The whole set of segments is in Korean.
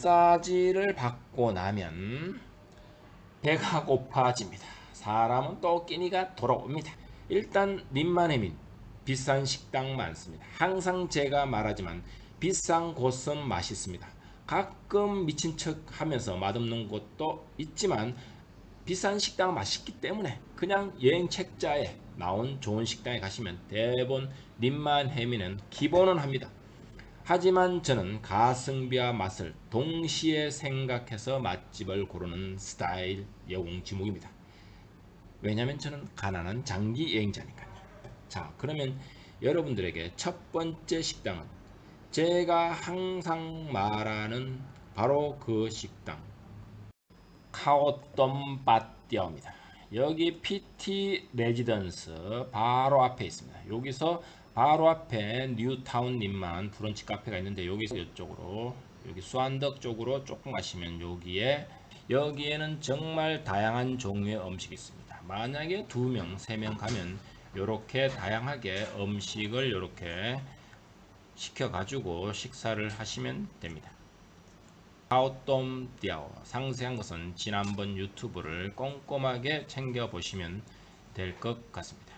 마사지를 받고 나면 배가 고파집니다. 사람은 또 끼니가 돌아옵니다. 일단 림만해민 비싼 식당 많습니다. 항상 제가 말하지만 비싼 곳은 맛있습니다. 가끔 미친 척 하면서 맛없는 곳도 있지만 비싼 식당 맛있기 때문에 그냥 여행 책자에 나온 좋은 식당에 가시면 대부분 림만해민은 기본은 합니다. 하지만 저는 가성비와 맛을 동시에 생각해서 맛집을 고르는 스타일 여공 지목입니다. 왜냐하면 저는 가난한 장기 여행자니까요. 자, 그러면 여러분들에게 첫 번째 식당은 제가 항상 말하는 바로 그 식당 카오tom바띠아입니다 여기 PT 레지던스 바로 앞에 있습니다. 여기서 바로 앞에 뉴타운 님만 브런치 카페가 있는데 여기서 이쪽으로 여기 수안덕 쪽으로 조금 가시면 여기에 여기에는 정말 다양한 종류의 음식이 있습니다. 만약에 두 명, 세 명 가면 이렇게 다양하게 음식을 이렇게 시켜 가지고 식사를 하시면 됩니다. 띠아오 상세한 것은 지난번 유튜브를 꼼꼼하게 챙겨 보시면 될 것 같습니다.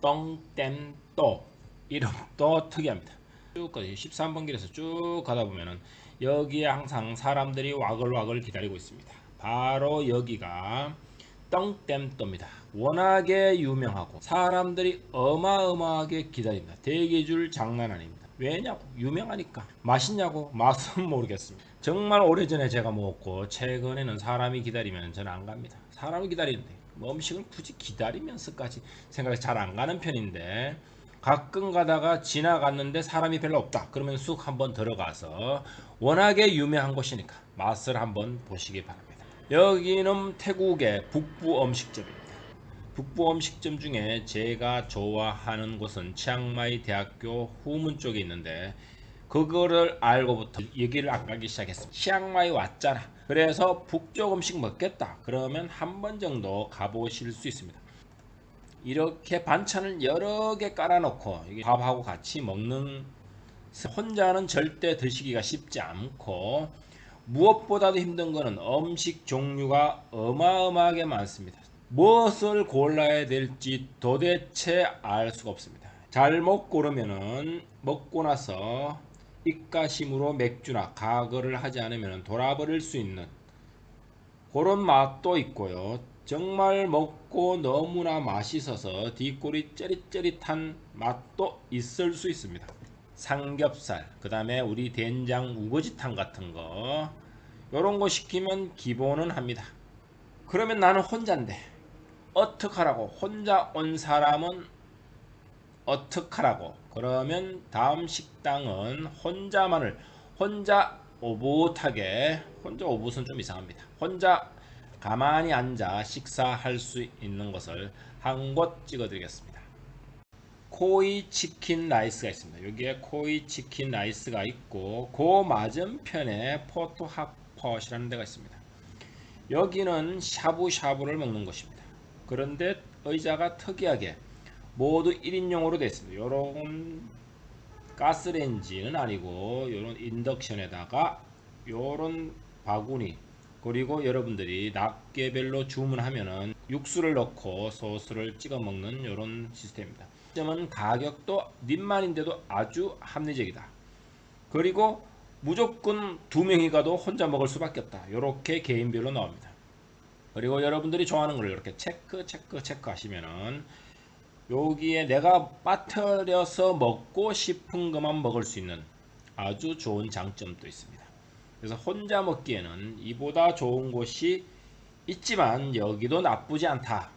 똥땜또 이름도 특이합니다. 쭉 가서 13번 길에서 쭉 가다 보면은 여기에 항상 사람들이 와글와글 기다리고 있습니다. 바로 여기가 똥땜또입니다. 워낙에 유명하고 사람들이 어마어마하게 기다립니다. 대기줄 장난 아닙니다. 왜냐고 유명하니까 맛있냐고 맛은 모르겠습니다. 정말 오래전에 제가 먹었고 최근에는 사람이 기다리면 저는 안 갑니다. 사람이 기다리는데 뭐 음식을 굳이 기다리면서까지 생각이 잘 안 가는 편인데 가끔 가다가 지나갔는데 사람이 별로 없다. 그러면 쑥 한번 들어가서 워낙에 유명한 곳이니까 맛을 한번 보시기 바랍니다. 여기는 태국의 북부 음식점입니다. 북부 음식점 중에 제가 좋아하는 곳은 치앙마이 대학교 후문 쪽에 있는데 그거를 알고부터 여기를 안 가기 시작했습니다. 치앙마이 왔잖아. 그래서 북쪽 음식 먹겠다. 그러면 한 번 정도 가보실 수 있습니다. 이렇게 반찬을 여러 개 깔아놓고 밥하고 같이 먹는 혼자는 절대 드시기가 쉽지 않고 무엇보다도 힘든 것은 음식 종류가 어마어마하게 많습니다. 무엇을 골라야 될지 도대체 알 수가 없습니다. 잘못 고르면은 먹고 나서 입가심으로 맥주나 가거를 하지 않으면 돌아버릴 수 있는 그런 맛도 있고요. 정말 먹고 너무나 맛있어서 뒷골이 쩌릿쩌릿한 맛도 있을 수 있습니다. 삼겹살, 그 다음에 우리 된장 우거지탕 같은 거 요런 거 시키면 기본은 합니다. 그러면 나는 혼자인데 어떡하라고 혼자 온 사람은 어떡하라고 그러면 다음 식당은 혼자만을 혼자 오붓하게 혼자 오붓은 좀 이상합니다. 혼자 가만히 앉아 식사할 수 있는 것을 한 곳 찍어드리겠습니다. 코이 치킨 라이스가 있습니다. 여기에 코이 치킨 라이스가 있고 그 맞은편에 포토 핫폿이라는 데가 있습니다. 여기는 샤브샤브를 먹는 곳입니다. 그런데 의자가 특이하게 모두 1인용으로 되어 있습니다. 요런 가스레인지는 아니고 요런 인덕션에다가 요런 바구니 그리고 여러분들이 낱개별로 주문하면은 육수를 넣고 소스를 찍어 먹는 이런 시스템입니다. 점은 가격도 님만인데도 아주 합리적이다. 그리고 무조건 두 명이 가도 혼자 먹을 수밖에 없다. 이렇게 개인별로 나옵니다. 그리고 여러분들이 좋아하는 걸 이렇게 체크 체크 체크 하시면은 여기에 내가 빠뜨려서 먹고 싶은 것만 먹을 수 있는 아주 좋은 장점도 있습니다. 그래서 혼자 먹기에는 이보다 좋은 곳이 있지만 여기도 나쁘지 않다.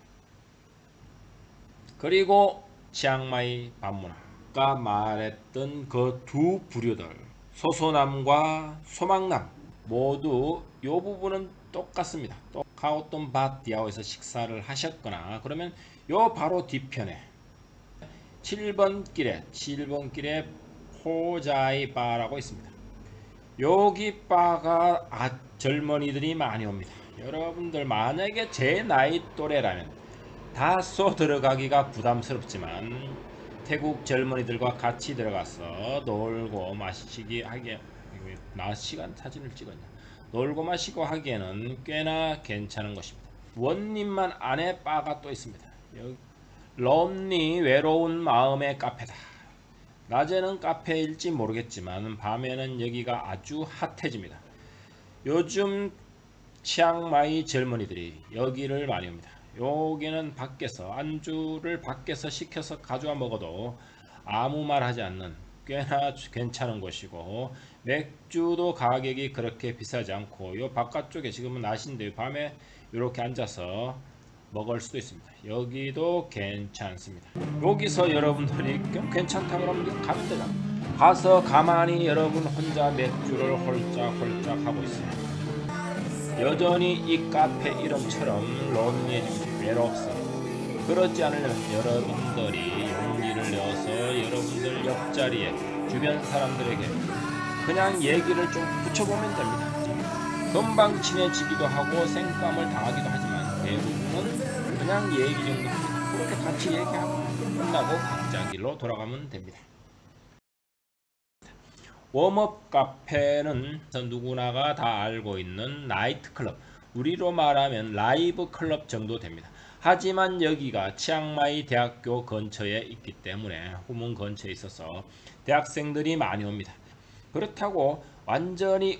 그리고 치앙마이 반문 아까 말했던 그 두 부류들 소소남과 소망남 모두 이 부분은 똑같습니다. 또 카오톤 바디아오에서 식사를 하셨거나 그러면 요 바로 뒤편에 7번 길에 7번 길에 호자이 바라고 있습니다. 여기 바가 아, 젊은이들이 많이 옵니다. 여러분들 만약에 제 나이 또래라면 다소 들어가기가 부담스럽지만 태국 젊은이들과 같이 들어가서 놀고 마시기 하게 왜나 시간 사진을 찍었냐. 놀고 마시고 하기에는 꽤나 괜찮은 것입니다. 원님만 안에 바가 또 있습니다. 여기 럼니 외로운 마음의 카페다. 낮에는 카페일지 모르겠지만 밤에는 여기가 아주 핫해집니다. 요즘 치앙마이 젊은이들이 여기를 많이 옵니다. 여기는 밖에서 안주를 밖에서 시켜서 가져와 먹어도 아무 말 하지 않는 꽤나 괜찮은 곳이고 맥주도 가격이 그렇게 비싸지 않고 요 바깥쪽에 지금은 낮인데 밤에 이렇게 앉아서 먹을 수도 있습니다. 여기도 괜찮습니다. 여기서 여러분들이 괜찮다 그러면 가면 되잖아. 가서 가만히 여러분 혼자 맥주를 홀짝홀짝 하고 있어요. 여전히 이 카페 이름처럼 론리해집니다. 외롭습니다. 그렇지 않으려면 여러분들이 용기를 내어서 여러분들 옆자리에 주변 사람들에게 그냥 얘기를 좀 붙여보면 됩니다. 금방 친해지기도 하고 생감을 당하기도 하지만 대부분 은 그냥 얘기 정도. 그렇게 같이 얘기하고 끝나고 각자 길로 돌아가면 됩니다. 웜업 카페는 누구나가 다 알고 있는 나이트 클럽 우리로 말하면 라이브 클럽 정도 됩니다. 하지만 여기가 치앙마이 대학교 근처에 있기 때문에 후문 근처에 있어서 대학생들이 많이 옵니다. 그렇다고 완전히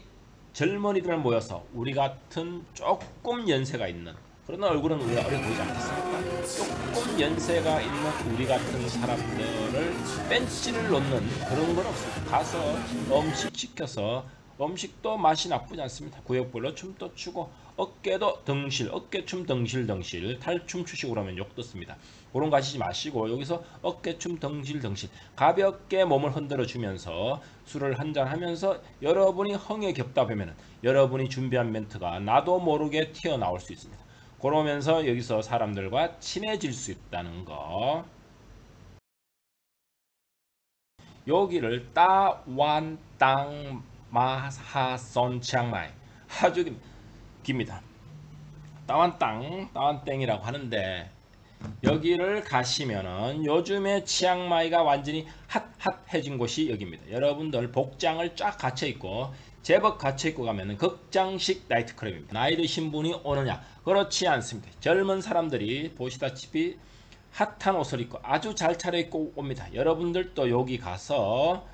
젊은이들 모여서 우리 같은 조금 연세가 있는 그러나 얼굴은 우리가 어려 보이지 않겠습니까? 조금 연세가 있는 우리 같은 사람들을 벤치를 놓는 그런 건 없습니다. 가서 음식 시켜서 음식도 맛이 나쁘지 않습니다. 구역별로 춤도 추고 어깨도 덩실, 어깨춤 덩실덩실 탈춤 추시고 그러면 욕 듣습니다. 그런 거 하시지 마시고 여기서 어깨춤 덩실덩실 가볍게 몸을 흔들어 주면서 술을 한잔 하면서 여러분이 흥에 겹다 보면은 여러분이 준비한 멘트가 나도 모르게 튀어나올 수 있습니다. 그러면서 여기서 사람들과 친해질 수 있다는 거. 여기를 따완 땅 마하선 치앙마이 아주 깁- 깁니다. 따완 땅 따완 땡이라고 하는데 여기를 가시면은 요즘에 치앙마이가 완전히 핫핫해진 곳이 여기입니다. 여러분들 복장을 쫙 갖춰 입고 제법 갖춰 입고 가면은 극장식 나이트클럽입니다. 나이 드신 분이 오느냐? 그렇지 않습니다. 젊은 사람들이 보시다시피 핫한 옷을 입고 아주 잘 차려입고 옵니다. 여러분들도 여기 가서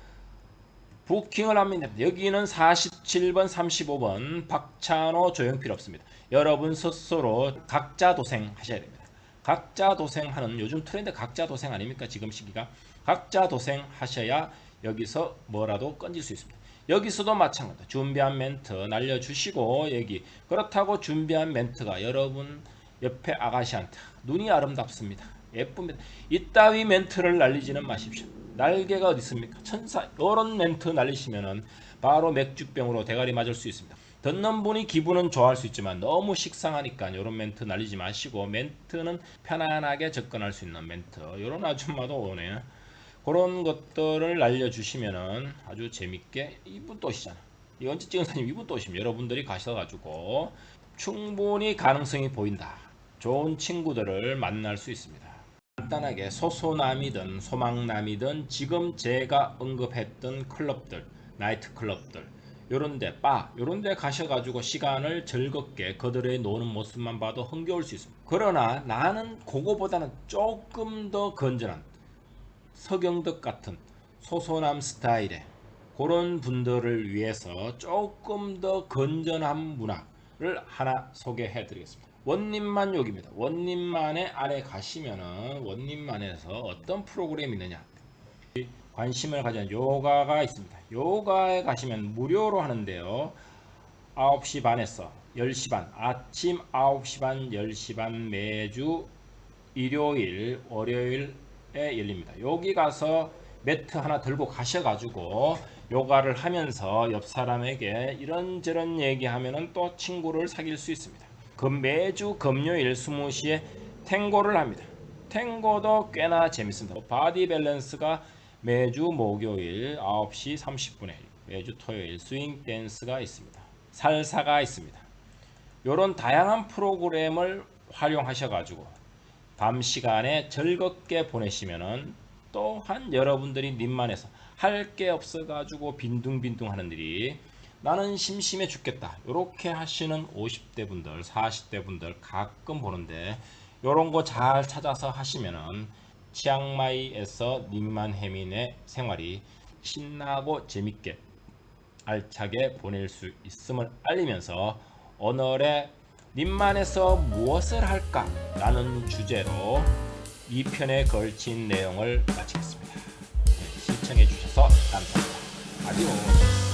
부킹을 합니다. 여기는 47번, 35번 박찬호 조용필 없습니다. 여러분 스스로 각자 도생 하셔야 됩니다. 각자 도생하는 요즘 트렌드 각자 도생 아닙니까? 지금 시기가 각자 도생 하셔야 여기서 뭐라도 건질 수 있습니다. 여기서도 마찬가지다. 준비한 멘트 날려주시고 여기 그렇다고 준비한 멘트가 여러분 옆에 아가씨한테 눈이 아름답습니다. 예쁩니다. 이따위 멘트를 날리지는 마십시오. 날개가 어디 있습니까? 천사 이런 멘트 날리시면은 바로 맥주병으로 대가리 맞을 수 있습니다. 듣는 분이 기분은 좋아할 수 있지만 너무 식상하니까 이런 멘트 날리지 마시고 멘트는 편안하게 접근할 수 있는 멘트 이런 아줌마도 오네. 그런 것들을 날려주시면은 아주 재밌게 이분 또 오시잖아. 이 언제 찍은 사님 이분 또 오시면 여러분들이 가셔가지고 충분히 가능성이 보인다. 좋은 친구들을 만날 수 있습니다. 간단하게 소소남이든 소망남이든 지금 제가 언급했던 클럽들, 나이트 클럽들, 요런데 바, 요런데 가셔가지고 시간을 즐겁게 그들의 노는 모습만 봐도 흥겨울 수 있습니다. 그러나 나는 그거보다는 조금 더 건전한 서경덕 같은 소소남 스타일의 그런 분들을 위해서 조금 더 건전한 문화를 하나 소개해 드리겠습니다. 원님만 여기입니다. 원님만의 안에 가시면은 원님만에서 어떤 프로그램이 있느냐 관심을 가진 요가가 있습니다. 요가에 가시면 무료로 하는데요. 9시 반에서 10시 반 아침 9시 반 10시 반 매주 일요일 월요일 에 열립니다. 여기 가서 매트 하나 들고 가셔가지고 요가를 하면서 옆 사람에게 이런저런 얘기하면은 또 친구를 사귈 수 있습니다. 그 매주 금요일 20시에 탱고를 합니다. 탱고도 꽤나 재밌습니다. 바디 밸런스가 매주 목요일 9시 30분에 매주 토요일 스윙 댄스가 있습니다. 살사가 있습니다. 이런 다양한 프로그램을 활용하셔가지고 밤 시간에 즐겁게 보내시면은 또한 여러분들이 님만에서 할 게 없어 가지고 빈둥빈둥 하는 일이 나는 심심해 죽겠다. 이렇게 하시는 50대 분들, 40대 분들 가끔 보는데 이런 거 잘 찾아서 하시면은 치앙마이에서 닉만 해민의 생활이 신나고 재밌게 알차게 보낼 수 있음을 알리면서 오늘의 님만에서 무엇을 할까? 라는 주제로 2편에 걸친 내용을 마치겠습니다. 네, 시청해 주셔서 감사합니다. 아디오스.